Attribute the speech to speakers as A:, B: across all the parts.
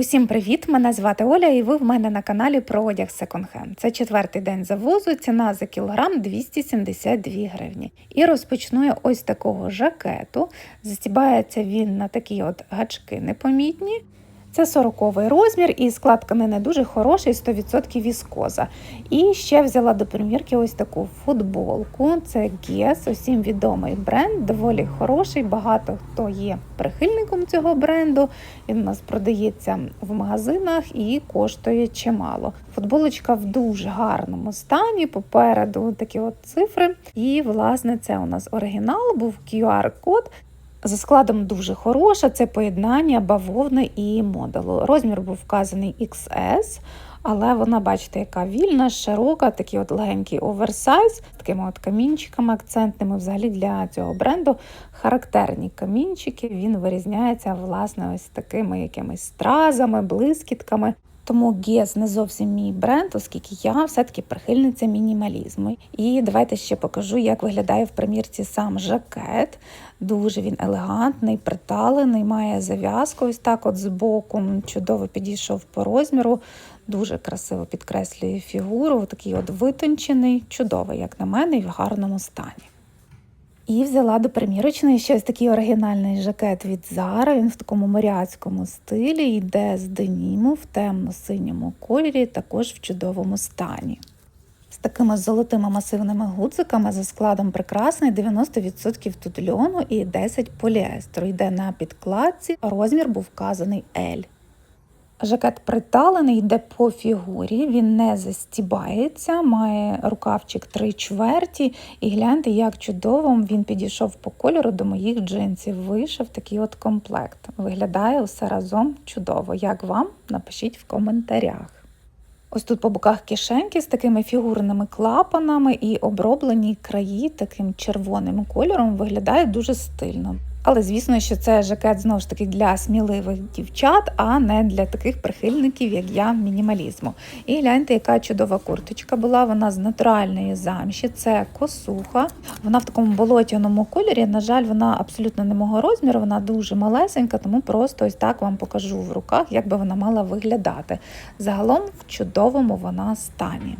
A: Усім привіт! Мене звати Оля, і ви в мене на каналі про одяг секонд-хенд. Це четвертий день завозу, ціна за кілограм 272 гривні. І розпочну я ось такого жакету. Застібається він на такі от гачки непомітні. Це 40 розмір, і склад тканини дуже хороший, 100% віскоза. І ще взяла до примірки ось таку футболку. Це Guess, усім відомий бренд, доволі хороший. Багато хто є прихильником цього бренду. Він у нас продається в магазинах і коштує чимало. Футболочка в дуже гарному стані. Попереду такі от цифри. І, власне, це у нас оригінал, був QR-код. За складом дуже хороша, це поєднання бавовни і моделу. Розмір був вказаний XS, але вона, бачите, яка вільна, широка, такий от легенький оверсайз з такими от камінчиками акцентними. Взагалі для цього бренду характерні камінчики. Він вирізняється власне ось такими якимись стразами, блискітками. Тому Guess не зовсім мій бренд, оскільки я все-таки прихильниця мінімалізму. І давайте ще покажу, як виглядає в примірці сам жакет. Дуже він елегантний, приталений, має зав'язку ось так от збоку. Чудово підійшов по розміру, дуже красиво підкреслює фігуру. Такий от витончений, чудовий, як на мене, і в гарному стані. І взяла до примірочної ще такий оригінальний жакет від Zara. Він в такому моряцькому стилі, йде з деніму в темно-синьому кольорі, також в чудовому стані. З такими золотими масивними гудзиками за складом прекрасний 90% тут льону і 10 поліестеру. Йде на підкладці, розмір був вказаний L. Жакет приталений, йде по фігурі, він не застібається, має рукавчик 3 чверті. І гляньте, як чудово він підійшов по кольору до моїх джинсів. Вийшов такий от комплект. Виглядає усе разом чудово. Як вам? Напишіть в коментарях. Ось тут по боках кишеньки з такими фігурними клапанами і оброблені краї таким червоним кольором виглядають дуже стильно. Але звісно, що це жакет знову ж таки для сміливих дівчат, а не для таких прихильників, як я, мінімалізму. І гляньте, яка чудова курточка була. Вона з натуральної замші, це косуха. Вона в такому болотяному кольорі. На жаль, вона абсолютно не мого розміру, вона дуже малесенька, тому просто ось так вам покажу в руках, як би вона мала виглядати. Загалом в чудовому вона стані.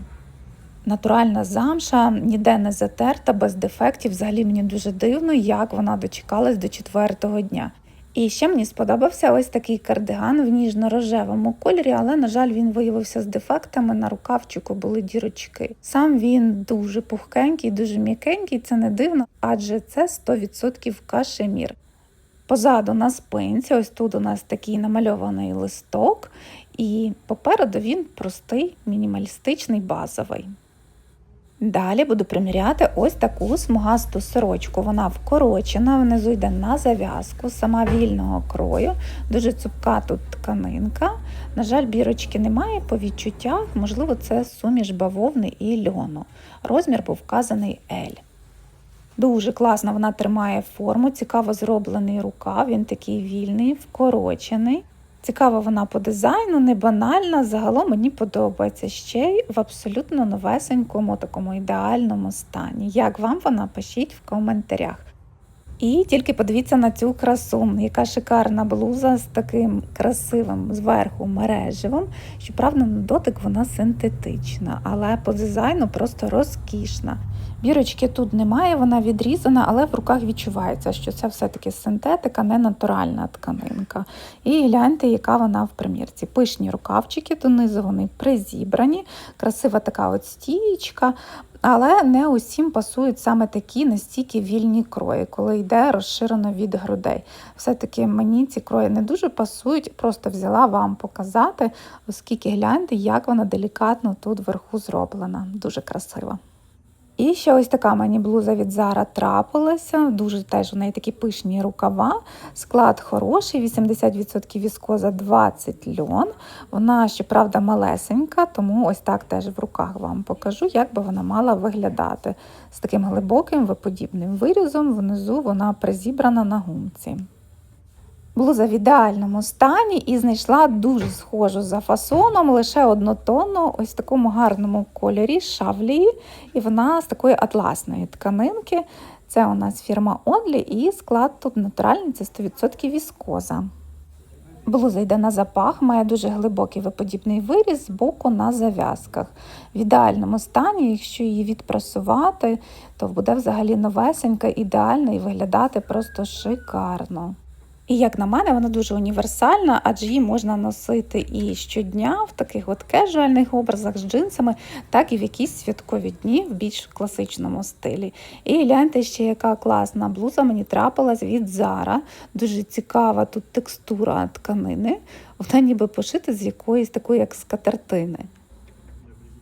A: Натуральна замша ніде не затерта, без дефектів. Взагалі мені дуже дивно, як вона дочекалась до четвертого дня. І ще мені сподобався ось такий кардиган в ніжно-рожевому кольорі, але, на жаль, він виявився з дефектами. На рукавчику були дірочки. Сам він дуже пухкенький, дуже м'якенький, це не дивно, адже це 100% кашемір. Позаду на спинці, ось тут у нас такий намальований листок, і попереду він простий, мінімалістичний, базовий. Далі буду приміряти ось таку смугасту сорочку. Вона вкорочена, внизу йде на зав'язку, сама вільного крою, дуже цупка тут тканинка. На жаль, бірочки немає по відчуттях, можливо, це суміш бавовни і льону. Розмір був вказаний L. Дуже класно вона тримає форму, цікаво зроблений рукав, він такий вільний, вкорочений. Цікава вона по дизайну, не банальна. Загалом мені подобається ще й в абсолютно новесенькому, такому ідеальному стані. Як вам вона пишіть в коментарях. І тільки подивіться на цю красу, яка шикарна блуза з таким красивим зверху мережевим. Щоправда, на дотик вона синтетична, але по дизайну просто розкішна. Бірочки тут немає, вона відрізана, але в руках відчувається, що це все-таки синтетика, не натуральна тканинка. І гляньте, яка вона в примірці. Пишні рукавчики, донизу вони призібрані, красива така от стієчка. Але не усім пасують саме такі настільки вільні крої, коли йде розширено від грудей. Все-таки мені ці крої не дуже пасують, просто взяла вам показати, оскільки гляньте, як вона делікатно тут вверху зроблена. Дуже красива. І ще ось така мені блуза від Zara трапилася. Дуже теж у неї такі пишні рукава. Склад хороший, 80% віскоза, 20 льон. Вона, щоправда, малесенька, тому ось так теж в руках вам покажу, як би вона мала виглядати. З таким глибоким виподібним вирізом, внизу вона призібрана на гумці. Блуза в ідеальному стані і знайшла дуже схожу за фасоном, лише однотонну, ось в такому гарному кольорі шавлії. І вона з такої атласної тканинки. Це у нас фірма Only і склад тут натуральний, це 100% віскоза. Блуза йде на запах, має дуже глибокий виподібний виріз з боку на зав'язках. В ідеальному стані, якщо її відпрасувати, то буде взагалі новесенька, ідеальна і виглядати просто шикарно. І як на мене, вона дуже універсальна, адже її можна носити і щодня в таких от кежуальних образах з джинсами, так і в якісь святкові дні в більш класичному стилі. І гляньте ще, яка класна блуза мені трапилась від Zara. Дуже цікава тут текстура тканини. Вона ніби пошита з якоїсь такої, як скатертини.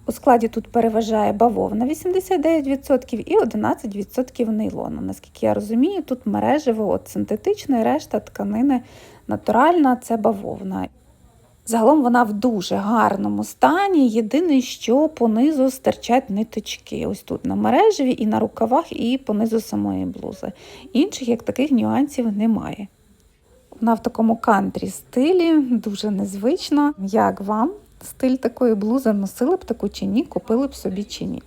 A: У складі тут переважає бавовна 89% і 11% нейлону. Наскільки я розумію, тут мережево от синтетичне, решта тканини натуральна це бавовна. Загалом вона в дуже гарному стані. Єдине, що понизу стирчать ниточки. Ось тут на мережеві, і на рукавах, і понизу самої блузи. Інших як таких нюансів немає. Вона в такому кантрі стилі, дуже незвично. Як вам? Стиль такої блузи носили б таку чи ні, купили б собі чи ні.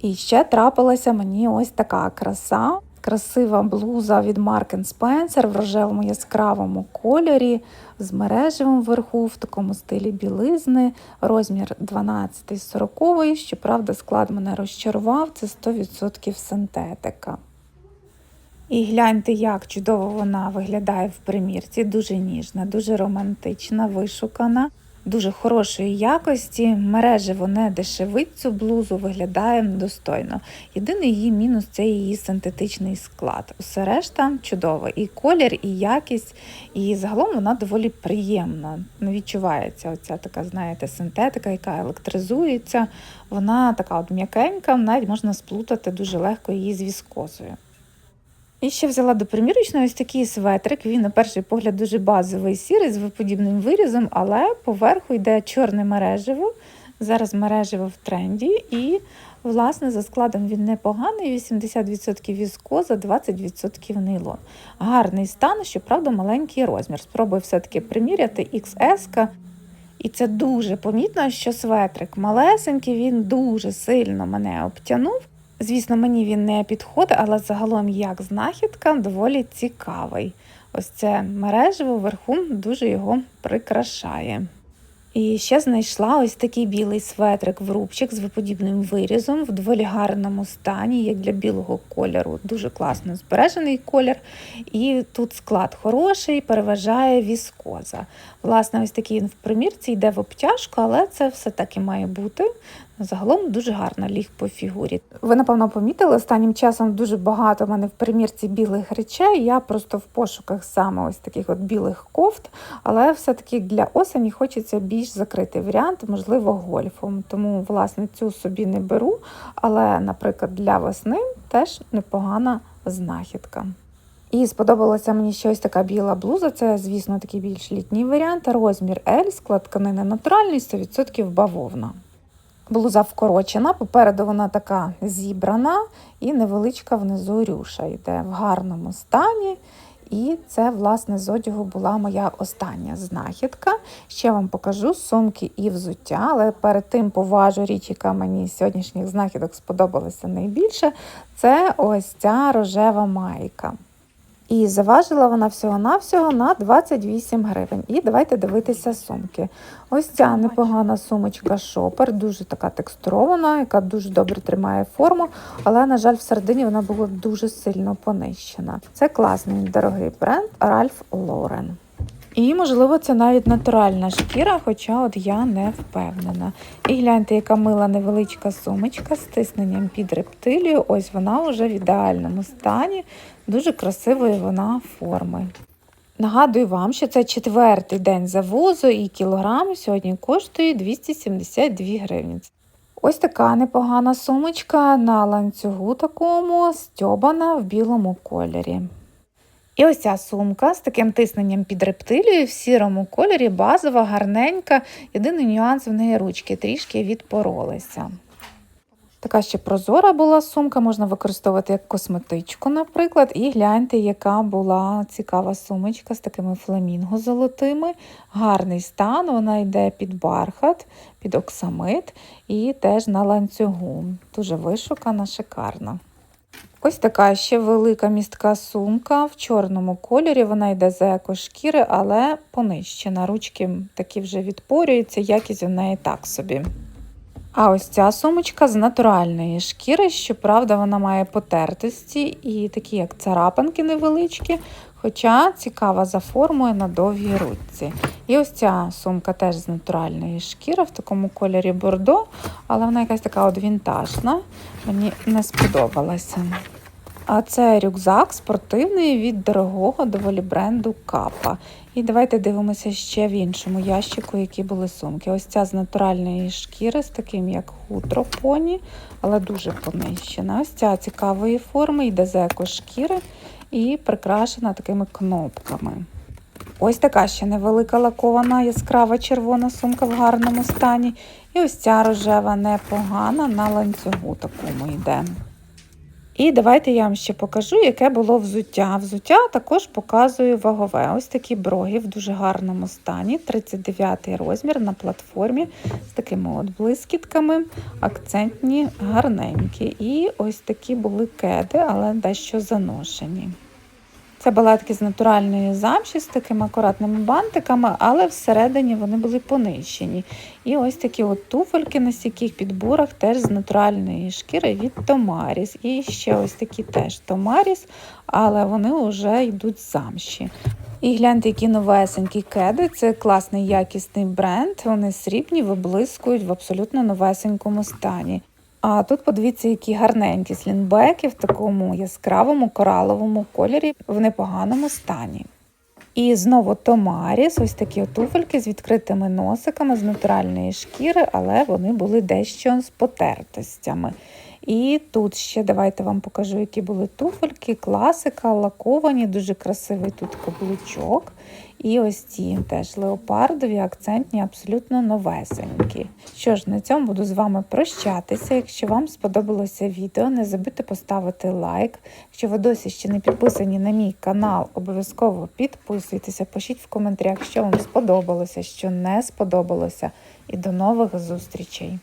A: І ще трапилася мені ось така краса. Красива блуза від Mark Spencer в рожевому яскравому кольорі, з мережевим вверху, в такому стилі білизни, розмір 12-40. Щоправда, склад мене розчарував, це 100% синтетика. І гляньте, як чудово вона виглядає в примірці. Дуже ніжна, дуже романтична, вишукана, дуже хорошої якості. Мережево не дешевить цю блузу, виглядає достойно. Єдиний її мінус це її синтетичний склад. Усе решта чудово. І колір, і якість, і загалом вона доволі приємна. Ну, Відчувається оця така, знаєте, синтетика, яка електризується. Вона така от м'якенька, навіть можна сплутати дуже легко її з віскозою. І ще взяла до примірочної ось такий светрик. Він, на перший погляд, дуже базовий сірий з виподібним вирізом, але поверху йде чорне мережево. Зараз мережево в тренді. І, власне, за складом він непоганий: 80% віскоза, 20% нейлон. Гарний стан, щоправда, маленький розмір. Спробую все-таки приміряти XS. І це дуже помітно, що светрик малесенький, він дуже сильно мене обтянув. Звісно, мені він не підходить, але загалом як знахідка доволі цікавий. Ось це мережево вверху дуже його прикрашає. І ще знайшла ось такий білий светрик в рубчик з виподібним вирізом в доволі гарному стані, як для білого кольору. Дуже класно збережений колір. І тут склад хороший, переважає віскоза. Власне, ось такий він в примірці йде в обтяжку, але це все таки має бути. Загалом дуже гарно ліг по фігурі. Ви, напевно, помітили, останнім часом дуже багато в мене в примірці білих речей. Я просто в пошуках саме ось таких от білих кофт, але все-таки для осені хочеться більш закритий варіант, можливо, гольфом. Тому, власне, цю собі не беру. Але, наприклад, для весни теж непогана знахідка. І сподобалася мені ще ось така біла блуза. Це, звісно, такий більш літній варіант. Розмір L, склад тканини натуральний, 100% бавовна. Блуза вкорочена, попереду вона така зібрана і невеличка внизу рюша йде в гарному стані. І це, власне, з одягу була моя остання знахідка. Ще вам покажу сумки і взуття, але перед тим поважу річ, яка мені з сьогоднішніх знахідок сподобалася найбільше. Це ось ця рожева майка. І заважила вона всього-навсього на 28 гривень. І давайте дивитися сумки. Ось ця непогана сумочка шопер, дуже така текстурована, яка дуже добре тримає форму, але, на жаль, всередині вона була дуже сильно понищена. Це класний дорогий бренд Ralph Lauren. І, можливо, це навіть натуральна шкіра, хоча от я не впевнена. І гляньте, яка мила невеличка сумочка з тисненням під рептилію. Ось вона вже в ідеальному стані, дуже красивої вона форми. Нагадую вам, що це четвертий день завозу і кілограм сьогодні коштує 272 гривні. Ось така непогана сумочка на ланцюгу такому, стьобана в білому кольорі. І ось ця сумка з таким тисненням під рептилією в сірому кольорі, базова, гарненька. Єдиний нюанс в неї ручки трішки відпоролися. Така ще прозора була сумка, можна використовувати як косметичку, наприклад. І гляньте, яка була цікава сумочка з такими фламінго золотими. Гарний стан, вона йде під бархат, під оксамит і теж на ланцюгу. Дуже вишукана, шикарна. Ось така ще велика містка сумка в чорному кольорі. Вона йде з екошкіри, але понищена. Ручки такі вже відпорюються, якість у неї так собі. А ось ця сумочка з натуральної шкіри, щоправда, вона має потертості і такі, як царапинки невеличкі, хоча цікава за формою на довгій ручці. І ось ця сумка теж з натуральної шкіри, в такому кольорі бордо, але вона якась така от вінтажна. Мені не сподобалася. А це рюкзак спортивний від дорогого доволі бренду Капа. І давайте дивимося ще в іншому ящику, які були сумки. Ось ця з натуральної шкіри, з таким як хутро поні, але дуже понищена. Ось ця цікавої форми, йде з екошкіри і прикрашена такими кнопками. Ось така ще невелика лакована яскрава червона сумка в гарному стані. І ось ця рожева непогана на ланцюгу такому йде. І давайте я вам ще покажу, яке було взуття. Взуття також показую вагове. Ось такі броги в дуже гарному стані, 39 розмір на платформі з такими от блискітками, акцентні, гарненькі. І ось такі були кеди, але дещо заношені. Це балетки з натуральної замші з такими акуратними бантиками, але всередині вони були понищені. І ось такі от туфельки на стійких підборах теж з натуральної шкіри від Томаріс. І ще ось такі теж Томаріс, але вони вже йдуть замші. І гляньте, які новесенькі кеди. Це класний якісний бренд. Вони срібні, виблискують в абсолютно новесенькому стані. А тут подивіться, які гарненькі слінбеки в такому яскравому кораловому кольорі в непоганому стані. І знову Томаріс, ось такі туфельки з відкритими носиками з натуральної шкіри, але вони були дещо з потертостями. І тут ще давайте вам покажу, які були туфельки, класика, лаковані, дуже красивий тут каблучок. І ось ці теж леопардові, акцентні, абсолютно новесенькі. Що ж, на цьому буду з вами прощатися. Якщо вам сподобалося відео, не забудьте поставити лайк. Якщо ви досі ще не підписані на мій канал, обов'язково підписуйтеся, пишіть в коментарях, що вам сподобалося, що не сподобалося. І до нових зустрічей!